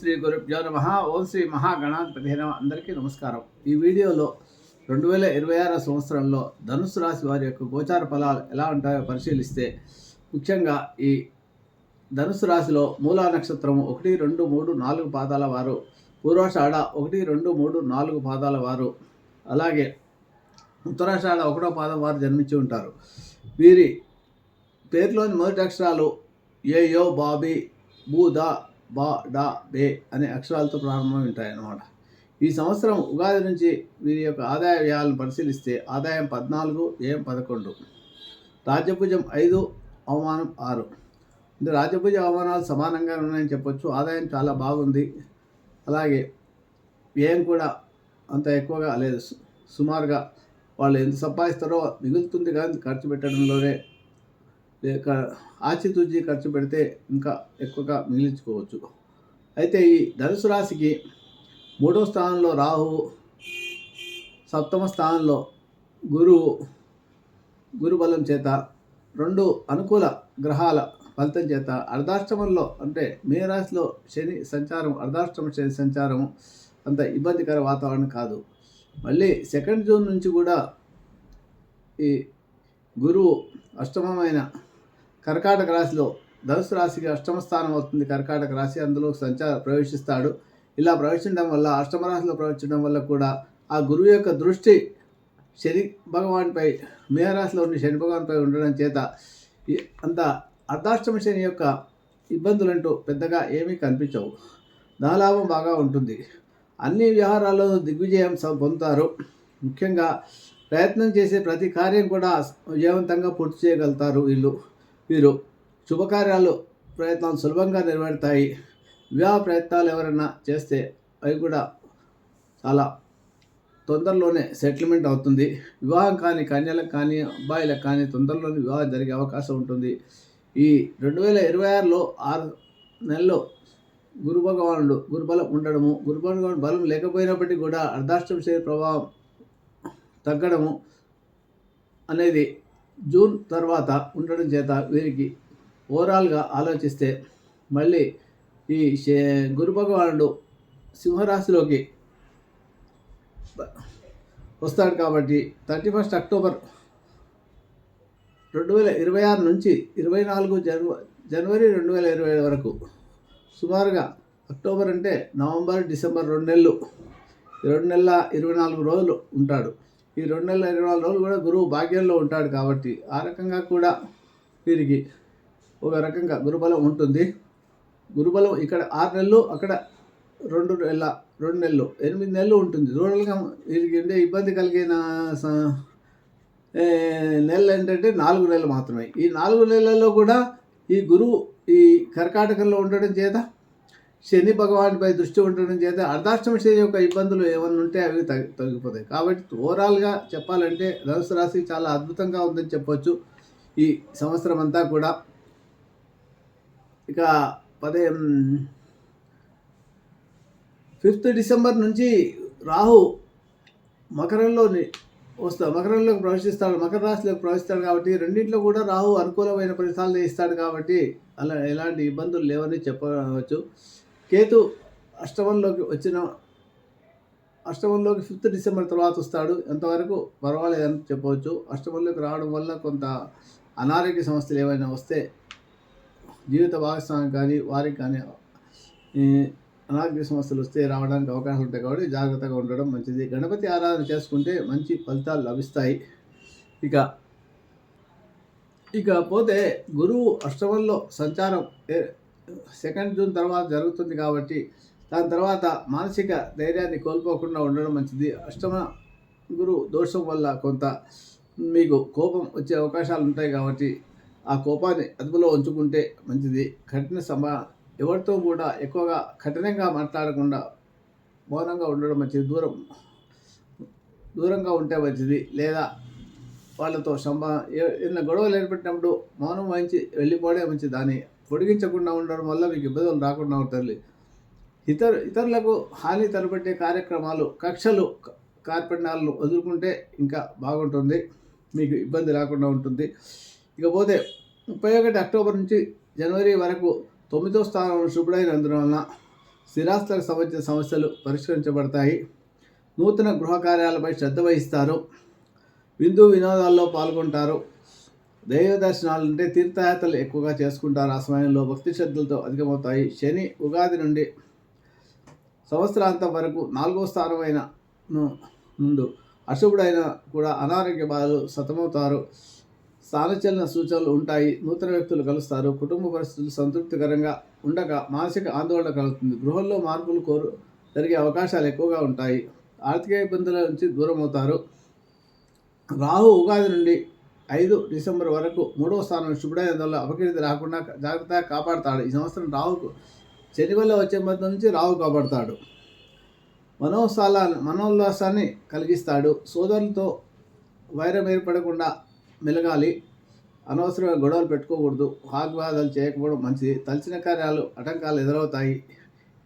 శ్రీ గురుభ్యో నమ. ఓం శ్రీ మహాగణాధిపతి నమ. అందరికీ నమస్కారం. ఈ వీడియోలో రెండు వేల ఇరవై ఆరు సంవత్సరంలో ధనుసు రాశి వారి యొక్క గోచార ఫలాలు ఎలా ఉంటాయో పరిశీలిస్తే ముఖ్యంగా ఈ ధనుసు రాశిలో మూలా నక్షత్రం ఒకటి రెండు మూడు నాలుగు పాదాల వారు పూర్వాషాఢ ఒకటి రెండు మూడు నాలుగు పాదాల వారు అలాగే ఉత్తరాషాఢ ఒకటో పాదం వారు జన్మించి ఉంటారు. వీరి పేర్లోని మొదటి అక్షరాలు ఏ యో బాబీ బూదా బా డా బే అనే అక్షరాలతో ప్రారంభమై ఉంటాయి అన్నమాట ఈ సంవత్సరం ఉగాది నుంచి వీరి యొక్క ఆదాయ వ్యయాలను పరిశీలిస్తే ఆదాయం పద్నాలుగు ఏం పదకొండు. రాజ్యభుజం ఐదు అవమానం ఆరు. అంటే రాజ్యభుజ అవమానాలు సమానంగా ఉన్నాయని చెప్పొచ్చు. ఆదాయం చాలా బాగుంది. అలాగే వ్యయం కూడా అంత ఎక్కువగా లేదు. సుమారుగా వాళ్ళు ఎంత సంపాదిస్తారో మిగులుతుంది కానీ ఖర్చు పెట్టడంలోనే లేక ఆచితూచి ఖర్చు పెడితే ఇంకా ఎక్కువగా మిగిలించుకోవచ్చు. అయితే ఈ ధనుసు రాశికి మూడవ స్థానంలో రాహువు సప్తమ స్థానంలో గురువు గురుబలం చేత రెండు అనుకూల గ్రహాల ఫలితం చేత అర్ధాష్టమంలో అంటే మే రాశిలో శని సంచారం అర్ధాష్టమ శని సంచారం అంత ఇబ్బందికర వాతావరణం కాదు. మళ్ళీ సెకండ్ జూన్ నుంచి కూడా ఈ గురువు అష్టమమైన కర్కాటక రాశిలో ధనుసు రాశికి అష్టమ స్థానం అవుతుంది కర్కాటక రాశి అందులో సంచార ప్రవేశిస్తాడు. ఇలా ప్రవేశించడం వల్ల అష్టమ రాశిలో ప్రవేశించడం వల్ల కూడా ఆ గురువు యొక్క దృష్టి శని భగవాన్పై మేహరాశిలో ఉండి శని భగవాన్పై ఉండడం చేత అంత అర్ధాష్టమ శని యొక్క ఇబ్బందులంటూ పెద్దగా ఏమీ కనిపించవు. ధనలాభం బాగా ఉంటుంది. అన్ని వ్యవహారాల్లో దిగ్విజయం పొందుతారు. ముఖ్యంగా ప్రయత్నం చేసే ప్రతి కార్యం కూడా విజయవంతంగా పూర్తి చేయగలుగుతారు వీళ్ళు. వీరు శుభకార్యాలు ప్రయత్నాలు సులభంగా నెరవేరుతాయి. వివాహ ప్రయత్నాలు ఎవరైనా చేస్తే అవి కూడా చాలా తొందరలోనే సెటిల్మెంట్ అవుతుంది. వివాహం కానీ కన్యలకు కానీ అబ్బాయిలకు కానీ తొందరలోనే వివాహం జరిగే అవకాశం ఉంటుంది. ఈ రెండు వేల ఇరవై ఆరులో ఆరు నెలలో గురు భగవానుడు గురుబలం ఉండడము గురు భగవానుడు బలం లేకపోయినప్పటికీ కూడా అర్ధాష్టమ శరీర ప్రభావం తగ్గడము అనేది జూన్ తర్వాత ఉండడం చేత వీరికి ఓవరాల్గా ఆలోచిస్తే మళ్ళీ ఈ శే- గురు భగవానుడు సింహరాశిలోకి వస్తాడు కాబట్టి థర్టీ ఫస్ట్ అక్టోబర్ రెండు వేల ఇరవై ఆరు నుంచి ఇరవై నాలుగు జనవ జనవరి రెండు వేల ఇరవై ఏడు వరకు సుమారుగా అక్టోబర్ అంటే నవంబర్ డిసెంబర్ రెండు నెలలు రెండు నెలల ఇరవై నాలుగు రోజులు ఉంటాడు. ఈ రెండు నెలల ఇరవై నాలుగు రోజులు కూడా గురువు భాగ్యంలో ఉంటాడు కాబట్టి ఆ రకంగా కూడా వీరికి ఒక రకంగా గురుబలం ఉంటుంది. గురుబలం ఇక్కడ ఆరు నెలలు అక్కడ రెండు నెలల రెండు నెలలు ఎనిమిది నెలలు ఉంటుంది. రూరల్గా వీరికి ఉండే ఇబ్బంది కలిగిన స- నెలలు ఏంటంటే నాలుగు నెలలు మాత్రమే. ఈ నాలుగు నెలల్లో కూడా ఈ గురువు ఈ కర్కాటకంలో ఉండడం చేత శని భగవానిపై దృష్టి ఉండడం చేత అర్ధాష్టమ శని యొక్క ఇబ్బందులు ఏమన్నా ఉంటే అవి తగ్గి తగ్గిపోతాయి కాబట్టి ఓవరాల్గా చెప్పాలంటే ధనుసు రాశి చాలా అద్భుతంగా ఉందని చెప్పొచ్చు ఈ సంవత్సరం అంతా కూడా. ఇక పదే ఫిఫ్త్ డిసెంబర్ నుంచి రాహు మకరంలోని వస్తాడు. మకరంలోకి ప్రవేశిస్తాడు. మకర రాశిలోకి ప్రవేశిస్తాడు కాబట్టి రెండింటిలో కూడా రాహు అనుకూలమైన ఫలితాలను ఇస్తాడు కాబట్టి అలా ఎలాంటి ఇబ్బందులు లేవని చెప్పవచ్చు. కేతు అష్టమంలోకి వచ్చిన అష్టమంలోకి ఫిఫ్త్ డిసెంబర్ తర్వాత వస్తాడు. ఎంతవరకు పర్వాలేదని చెప్పవచ్చు. అష్టమంలోకి రావడం వల్ల కొంత అనారోగ్య సమస్యలు ఏమైనా వస్తే జీవిత భాగస్వామి కానీ వారికి కానీ అనారోగ్య సమస్యలు వస్తే రావడానికి అవకాశం ఉంటాయి కాబట్టి జాగ్రత్తగా ఉండడం మంచిది. గణపతి ఆరాధన చేసుకుంటే మంచి ఫలితాలు లభిస్తాయి. ఇక ఇక పోతే గురువు అష్టమంలో సంచారం సెకండ్ జూన్ తర్వాత జరుగుతుంది కాబట్టి దాని తర్వాత మానసిక ధైర్యాన్ని కోల్పోకుండా ఉండడం మంచిది. అష్టమ గురు దోషం వల్ల కొంత మీకు కోపం వచ్చే అవకాశాలు ఉంటాయి కాబట్టి ఆ కోపాన్ని అదుపులో ఉంచుకుంటే మంచిది. కఠిన సమ ఎవరితో కూడా ఎక్కువగా కఠినంగా మాట్లాడకుండా మౌనంగా ఉండడం మంచిది. దూరం దూరంగా ఉంటే మంచిది. లేదా వాళ్ళతో సంబా ఏ- ఏదైనా గొడవలు ఏర్పడినప్పుడు మౌనం వహించి వెళ్ళిపోవడే మంచిది. దాని పొడిగించకుండా ఉండడం వల్ల మీకు ఇబ్బందులు రాకుండా ఉంటుంది ఇతర ఇతరులకు హాని తలపెట్టే కార్యక్రమాలు కక్షలు క- కార్పణ్యాలను వదులుకుంటే ఇంకా బాగుంటుంది మీకు ఇబ్బంది రాకుండా ఉంటుంది. ఇకపోతే ముప్పై ఒకటి అక్టోబర్ నుంచి జనవరి వరకు తొమ్మిదో స్థానం శుభుడైనందువలన స్థిరాస్తులకు సంబంధించిన సమస్యలు పరిష్కరించబడతాయి. నూతన గృహ కార్యాలపై శ్రద్ధ వహిస్తారు. విందు వినోదాల్లో పాల్గొంటారు. దైవ దర్శనాలు అంటే తీర్థయాత్రలు ఎక్కువగా చేసుకుంటారు. ఆ సమయంలో భక్తి శ్రద్ధలతో అధికమవుతాయి. శని ఉగాది నుండి సంవత్సరాంతం వరకు నాలుగో స్థానమైన ను- ముందు అశుభుడైన కూడా అనారోగ్య బాధలు సతమవుతారు. స్థానచలన సూచనలు ఉంటాయి. నూతన వ్యక్తులు కలుస్తారు. కుటుంబ పరిస్థితులు సంతృప్తికరంగా ఉండక మానసిక ఆందోళన కలుగుతుంది. గృహంలో మార్పులు కోరు జరిగే అవకాశాలు ఎక్కువగా ఉంటాయి. ఆర్థిక ఇబ్బందుల నుంచి దూరం అవుతారు రాహు ఉగాది నుండి ఐదు డిసెంబర్ వరకు మూడవ స్థానం శుభుడైనందువల్ల అపకీర్తి రాకుండా జాగ్రత్తగా కాపాడతాడు. ఈ సంవత్సరం రావుకు శని వల్ల వచ్చే మధ్య నుంచి రావు కాపాడతాడు. మనోత్సాహాన్ని మనోల్లాసాన్ని కలిగిస్తాడు. సోదరులతో వైరం ఏర్పడకుండా మెలగాలి. అనవసరమైన గొడవలు పెట్టుకోకూడదు. వాగ్వాదాలు చేయకపోవడం మంచిది. తలచిన కార్యాలు ఆటంకాలు ఎదురవుతాయి.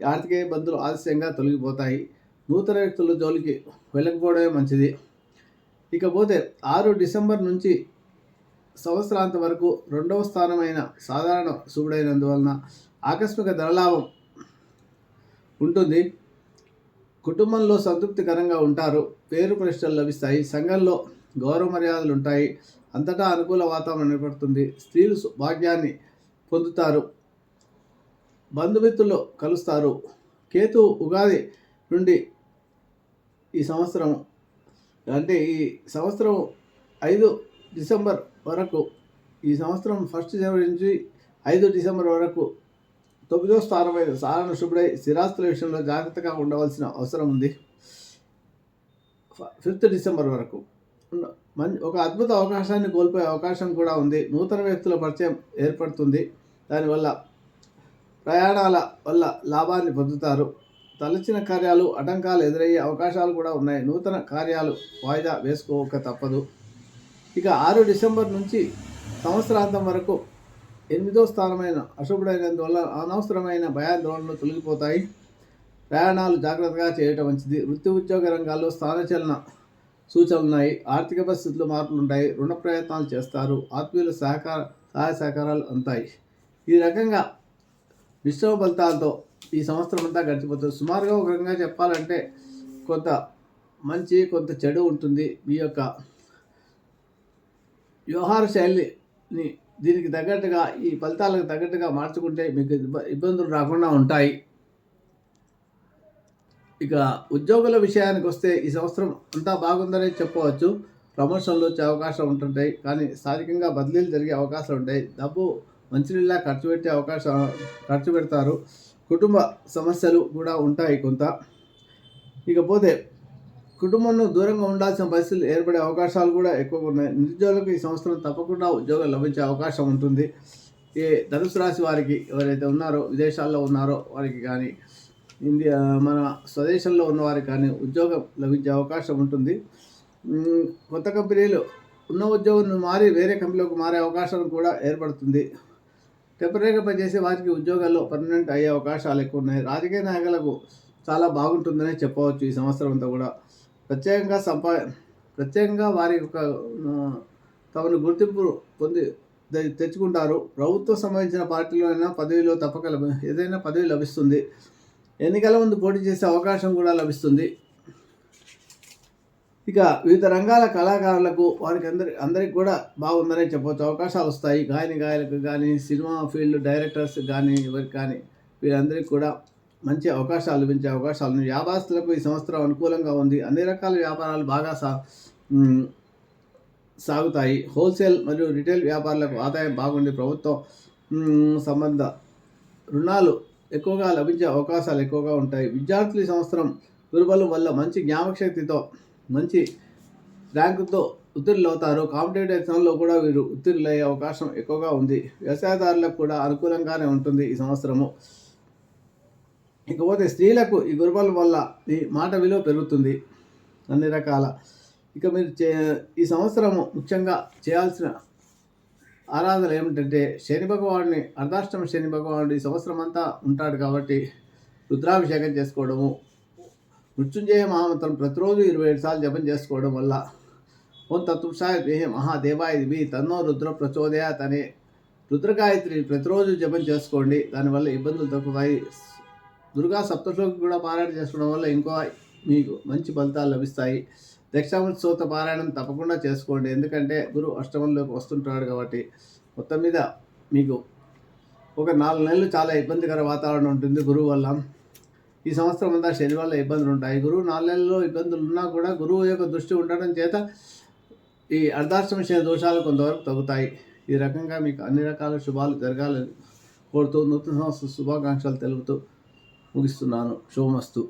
ఆర్థిక ఇబ్బందులు ఆలస్యంగా తొలగిపోతాయి. నూతన వ్యక్తుల జోలికి వెళ్ళకపోవడమే మంచిది. ఇకపోతే ఆరు డిసెంబర్ నుంచి సంవత్సరాంత వరకు రెండవ స్థానమైన సాధారణ శుభుడైనందువలన ఆకస్మిక ధనలాభం ఉంటుంది. కుటుంబంలో సంతృప్తికరంగా ఉంటారు. పేరు ప్రతిష్టలు లభిస్తాయి. సంఘంలో గౌరవ మర్యాదలు ఉంటాయి. అంతటా అనుకూల వాతావరణం ఏర్పడుతుంది. స్త్రీలు సు- భాగ్యాన్ని పొందుతారు. బంధుమిత్రులు కలుస్తారు. కేతు ఉగాది నుండి ఈ సంవత్సరం అంటే ఈ సంవత్సరం ఐదు డిసెంబర్ వరకు ఈ సంవత్సరం ఫస్ట్ జనవరి నుంచి ఐదు డిసెంబర్ వరకు తొమ్మిదో స్థానమైన సారణ శుభుడై స్థిరాస్తుల విషయంలో జాగ్రత్తగా ఉండవలసిన అవసరం ఉంది. ఫిఫ్త్ డిసెంబర్ వరకు. మంచి ఒక అద్భుత అవకాశాన్ని కోల్పోయే అవకాశం కూడా ఉంది. నూతన వ్యక్తుల పరిచయం ఏర్పడుతుంది. దానివల్ల ప్రయాణాల వల్ల లాభాన్ని పొందుతారు. తలచిన కార్యాలు అటంకాలు ఎదురయ్యే అవకాశాలు కూడా ఉన్నాయి. నూతన కార్యాలు వాయిదా వేసుకోక తప్పదు. ఇక ఆరు డిసెంబర్ నుంచి సంవత్సరాంతం వరకు ఎనిమిదో స్థానమైన అశుభుడైనందువల్ల అనవసరమైన భయాందోళనలు తొలగిపోతాయి. ప్రయాణాలు జాగ్రత్తగా చేయటం మంచిది. వృత్తి ఉద్యోగ రంగాల్లో స్థానచలన సూచనలు ఉన్నాయి. ఆర్థిక పరిస్థితుల్లో మార్పులు ఉంటాయి. రుణ ప్రయత్నాలు చేస్తారు. ఆత్మీయుల సహకార సహాయ సహకారాలు అంతాయి ఈ రకంగా మిశ్రమ ఫలితాలతో ఈ సంవత్సరం అంతా గడిచిపోతుంది. సుమారుగా ఒక రకంగా చెప్పాలంటే కొంత మంచి కొంత చెడు ఉంటుంది. మీ యొక్క వ్యవహార శైలిని దీనికి తగ్గట్టుగా ఈ ఫలితాలకు తగ్గట్టుగా మార్చుకుంటే మీకు ఇబ్బందులు రాకుండా ఉంటాయి. ఇక ఉద్యోగుల విషయానికి వస్తే ఈ సంవత్సరం అంతా బాగుందనే చెప్పవచ్చు. ప్రమోషన్లు వచ్చే అవకాశం ఉంటుంటాయి. కానీ స్థానికంగా బదిలీలు జరిగే అవకాశాలు ఉంటాయి. డబ్బు మంచినీళ్ళ ఖర్చు పెట్టే అవకాశం ఖర్చు పెడతారు. కుటుంబ సమస్యలు కూడా ఉంటాయి కొంత. ఇకపోతే కుటుంబంలో దూరంగా ఉండాల్సిన పరిస్థితులు ఏర్పడే అవకాశాలు కూడా ఎక్కువగా ఉన్నాయి. నిరుద్యోగులకు ఈ సంవత్సరం తప్పకుండా ఉద్యోగం లభించే అవకాశం ఉంటుంది. ఏ ధనుసు రాశి వారికి ఎవరైతే ఉన్నారో విదేశాల్లో ఉన్నారో వారికి కానీ ఇండియా మన స్వదేశంలో ఉన్నవారికి కానీ ఉద్యోగం లభించే అవకాశం ఉంటుంది. కొత్త కంపెనీలు ఉన్న ఉద్యోగం మారి వేరే కంపెనీలకు మారే అవకాశం కూడా ఏర్పడుతుంది. టెంపరీగా పనిచేసే వారికి ఉద్యోగాల్లో పర్మనెంట్ అయ్యే అవకాశాలు ఎక్కువ ఉన్నాయి. రాజకీయ నాయకులకు చాలా బాగుంటుందనే చెప్పవచ్చు ఈ సంవత్సరం అంతా కూడా. ప్రత్యేకంగా సంపా ప్రత్యేకంగా వారి యొక్క తమను గుర్తింపు పొంది తెచ్చుకుంటారు. ప్రభుత్వం సంబంధించిన పార్టీలో అయినా పదవిలో తప్పక లభి ఏదైనా పదవి లభిస్తుంది. ఎన్నికల ముందు పోటీ చేసే అవకాశం కూడా లభిస్తుంది. ఇక వివిధ రంగాల కళాకారులకు వారికి అందరి అందరికి కూడా బాగుందనే చెప్పవచ్చు అవకాశాలు వస్తాయి. గాయని గాయలకు కానీ సినిమా ఫీల్డ్ డైరెక్టర్స్ కానీ ఎవరికి కానీ వీరందరికీ కూడా మంచి అవకాశాలు లభించే అవకాశాలు. వ్యాపారస్తులకు ఈ సంవత్సరం అనుకూలంగా ఉంది. అన్ని రకాల వ్యాపారాలు బాగా సా సాగుతాయి. హోల్సేల్ మరియు రిటైల్ వ్యాపారులకు ఆదాయం బాగుంది ప్రభుత్వం సంబంధ రుణాలు ఎక్కువగా లభించే అవకాశాలు ఎక్కువగా ఉంటాయి. విద్యార్థులు ఈ సంవత్సరం దుర్బలం వల్ల మంచి జ్ఞాపకశక్తితో మంచి ర్యాంకుతో ఉత్తీర్ణులు అవుతారు కాంపిటేటివ్ ఎగ్జామ్లో కూడా వీరు ఉత్తీర్ణులయ్యే అవకాశం ఎక్కువగా ఉంది. వ్యవసాయదారులకు కూడా అనుకూలంగానే ఉంటుంది ఈ సంవత్సరము. ఇకపోతే స్త్రీలకు ఈ గురుబల వల్ల ఈ మాట విలువ పెరుగుతుంది అన్ని రకాల. ఇక మీరు చే ఈ సంవత్సరము ముఖ్యంగా చేయాల్సిన ఆరాధన ఏమిటంటే శని భగవానుని అర్ధాష్టమ శని భగవానుడు ఈ సంవత్సరం అంతా ఉంటాడు కాబట్టి రుద్రాభిషేకం చేసుకోవడము మృత్యుంజయ మహామంత్రం ప్రతిరోజు ఇరవై ఏడు సార్లు జపం చేసుకోవడం వల్ల ఓం తత్పురుషాయ దేహే మహాదేవాయ మీ తన్నో రుద్ర ప్రచోదయాత్ అనే రుద్రగాయత్రి ప్రతిరోజు జపం చేసుకోండి. దానివల్ల ఇబ్బందులు తగ్గుతాయి దుర్గా సప్తశ్లోకి కూడా పారాయణ చేసుకోవడం వల్ల ఇంకో మీకు మంచి ఫలితాలు లభిస్తాయి. దక్షామూర్తి సూత పారాయణం తప్పకుండా చేసుకోండి. ఎందుకంటే గురువు అష్టమంలోకి వస్తుంటాడు కాబట్టి మొత్తం మీద మీకు ఒక నాలుగు నెలలు చాలా ఇబ్బందికర వాతావరణం ఉంటుంది గురువు వల్ల. ఈ సంవత్సరం అంతా శని వల్ల ఇబ్బందులు ఉంటాయి. గురువు నాలుగు నెలల్లో ఇబ్బందులు ఉన్నా కూడా గురువు యొక్క దృష్టి ఉండడం చేత ఈ అర్ధాష్టమ శని దోషాలు కొంతవరకు తగ్గుతాయి. ఈ రకంగా మీకు అన్ని రకాల శుభాలు జరగాలని కోరుతూ నూతన సంవత్సర శుభాకాంక్షలు తెలుపుతూ ముగిస్తున్నాను. శుభమస్తు